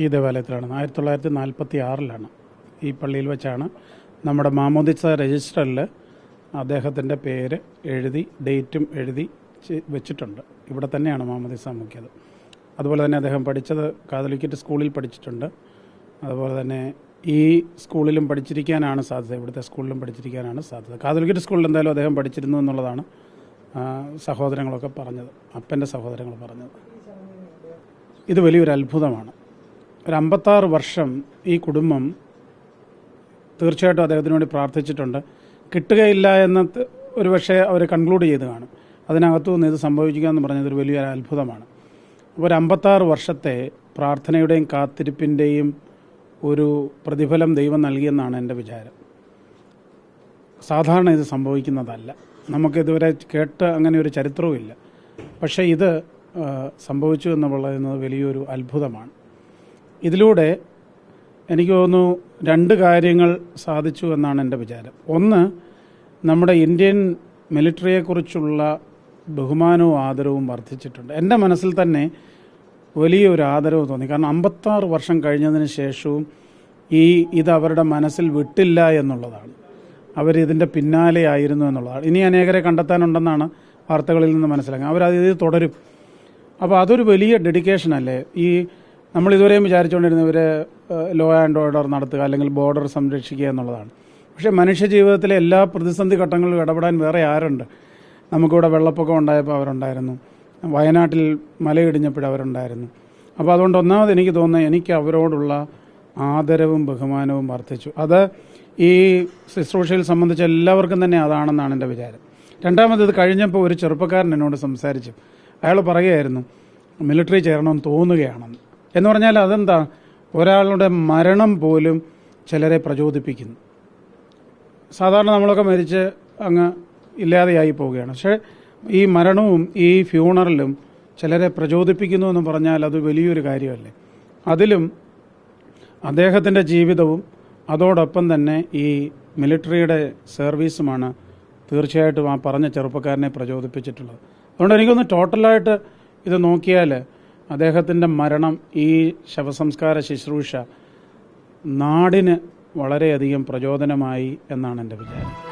ഈ ദേവാലയത്തിലാണ്. ആയിരത്തി തൊള്ളായിരത്തി നാൽപ്പത്തി ആറിലാണ് ഈ പള്ളിയിൽ വെച്ചാണ് നമ്മുടെ മാമോദിസ രജിസ്റ്ററിൽ അദ്ദേഹത്തിന്റെ പേര് എഴുതി ഡേറ്റും എഴുതി വെച്ചിട്ടുണ്ട്. ഇവിടെ തന്നെയാണ് മാമോദിസ മുക്കിയത് അതുപോലെ തന്നെ അദ്ദേഹം പഠിച്ചത് കാതലിക്കറ്റ് സ്കൂളിൽ പഠിച്ചിട്ടുണ്ട്. അതുപോലെ തന്നെ ഈ സ്കൂളിലും പഠിച്ചിരിക്കാനാണ് സാധ്യത ഇവിടുത്തെ സ്കൂളിലും പഠിച്ചിരിക്കാനാണ് സാധ്യത. കാതലിക്കറ്റ് സ്കൂളിൽ എന്തായാലും അദ്ദേഹം പഠിച്ചിരുന്നു എന്നുള്ളതാണ് സഹോദരങ്ങളൊക്കെ പറഞ്ഞത് അപ്പന്റെ സഹോദരങ്ങൾ പറഞ്ഞത്. ഇത് വലിയൊരു അത്ഭുതമാണ്. ഒരു അമ്പത്താറ് വർഷം ഈ കുടുംബം തീർച്ചയായിട്ടും അദ്ദേഹത്തിന് വേണ്ടി പ്രാർത്ഥിച്ചിട്ടുണ്ട്. കിട്ടുകയില്ല എന്ന് ഒരു പക്ഷേ അവർ കൺക്ലൂഡ് ചെയ്ത് കാണും. അതിനകത്തു നിന്ന് ഇത് സംഭവിക്കുക എന്ന് പറഞ്ഞത് ഒരു വലിയൊരു അത്ഭുതമാണ്. ഒരു അമ്പത്താറ് വർഷത്തെ പ്രാർത്ഥനയുടെയും കാത്തിരിപ്പിന്റെയും ഒരു പ്രതിഫലം ദൈവം നൽകിയെന്നാണ് എന്റെ വിചാരം. സാധാരണ ഇത് സംഭവിക്കുന്നതല്ല. നമുക്കിതുവരെ കേട്ട് അങ്ങനെ ഒരു ചരിത്രവുമില്ല. പക്ഷേ ഇത് സംഭവിച്ചു എന്ന് പറയുന്നത് വലിയൊരു അത്ഭുതമാണ്. ഇതിലൂടെ എനിക്ക് തോന്നുന്നു രണ്ട് കാര്യങ്ങൾ സാധിച്ചു എന്നാണ് എന്റെ വിചാരം. ഒന്ന് നമ്മുടെ ഇന്ത്യൻ മിലിറ്ററിയെക്കുറിച്ചുള്ള ബഹുമാനവും ആദരവും വർദ്ധിച്ചിട്ടുണ്ട്. എന്റെ മനസ്സിൽ തന്നെ വലിയൊരു ആദരവ് തോന്നി. കാരണം അമ്പത്താറ് വർഷം കഴിഞ്ഞതിന് ശേഷവും ഈ ഇത് അവരുടെ മനസ്സിൽ വിട്ടില്ല എന്നുള്ളതാണ്. അവരിതിന്റെ പിന്നാലെ ആയിരുന്നു എന്നുള്ളതാണ്. ഇനി അനേകരെ കണ്ടെത്താനുണ്ടെന്നാണ് വാർത്തകളിൽ നിന്ന് മനസ്സിലാക്കുക അവരത് ഇത് തുടരും. അപ്പോൾ അതൊരു വലിയ ഡെഡിക്കേഷൻ അല്ലേ ഈ നമ്മൾ ഇതുവരെയും വിചാരിച്ചുകൊണ്ടിരുന്നവർ ലോ ആൻഡ് ഓർഡർ നടത്തുക അല്ലെങ്കിൽ ബോർഡർ സംരക്ഷിക്കുക എന്നുള്ളതാണ്. പക്ഷേ മനുഷ്യ ജീവിതത്തിലെ എല്ലാ പ്രതിസന്ധി ഘട്ടങ്ങളിലും ഇടപെടാൻ വേറെ ആരുണ്ട്? നമുക്കിവിടെ വെള്ളപ്പൊക്കം ഉണ്ടായപ്പോൾ അവരുണ്ടായിരുന്നു. വയനാട്ടിൽ മലയിടിഞ്ഞപ്പോൾ അവരുണ്ടായിരുന്നു. അപ്പോൾ അതുകൊണ്ട് ഒന്നാമത് എനിക്ക് തോന്നുന്നത് എനിക്ക് അവരോടുള്ള ആദരവും ബഹുമാനവും വർദ്ധിച്ചു. അത് ഈ ശുശ്രൂഷയിൽ സംബന്ധിച്ച് എല്ലാവർക്കും തന്നെ അതാണെന്നാണ് എന്റെ വിചാരം. രണ്ടാമത് ഇത് കഴിഞ്ഞപ്പോൾ ഒരു ചെറുപ്പക്കാരൻ എന്നോട് സംസാരിച്ചു. അയാൾ പറയുകയായിരുന്നു മിലിറ്ററി ചേരണമെന്ന് തോന്നുകയാണെന്ന്. എന്ന് പറഞ്ഞാൽ അതെന്താ? ഒരാളുടെ മരണം പോലും ചിലരെ പ്രചോദിപ്പിക്കുന്നു. സാധാരണ നമ്മളൊക്കെ മരിച്ച് അങ്ങ് ഇല്ലാതെയായി പോവുകയാണ്. പക്ഷേ ഈ മരണവും ഈ ഫ്യൂണറലും ചിലരെ പ്രചോദിപ്പിക്കുന്നു എന്ന് പറഞ്ഞാൽ അത് വലിയൊരു കാര്യമല്ലേ? അതിലും അദ്ദേഹത്തിന്റെ ജീവിതവും അതോടൊപ്പം തന്നെ ഈ മിലിറ്ററിയുടെ സർവീസുമാണ് തീർച്ചയായിട്ടും ആ പറഞ്ഞ ചെറുപ്പക്കാരനെ പ്രചോദിപ്പിച്ചിട്ടുള്ളത്. അതുകൊണ്ട് എനിക്കൊന്ന് ടോട്ടലായിട്ട് ഇത് നോക്കിയാൽ അദ്ദേഹത്തിന്റെ മരണം ഈ ശവസംസ്കാര ശുശ്രൂഷ നാടിന് വളരെയധികം പ്രചോദനമായി എന്നാണ് എന്റെ വിചാരം.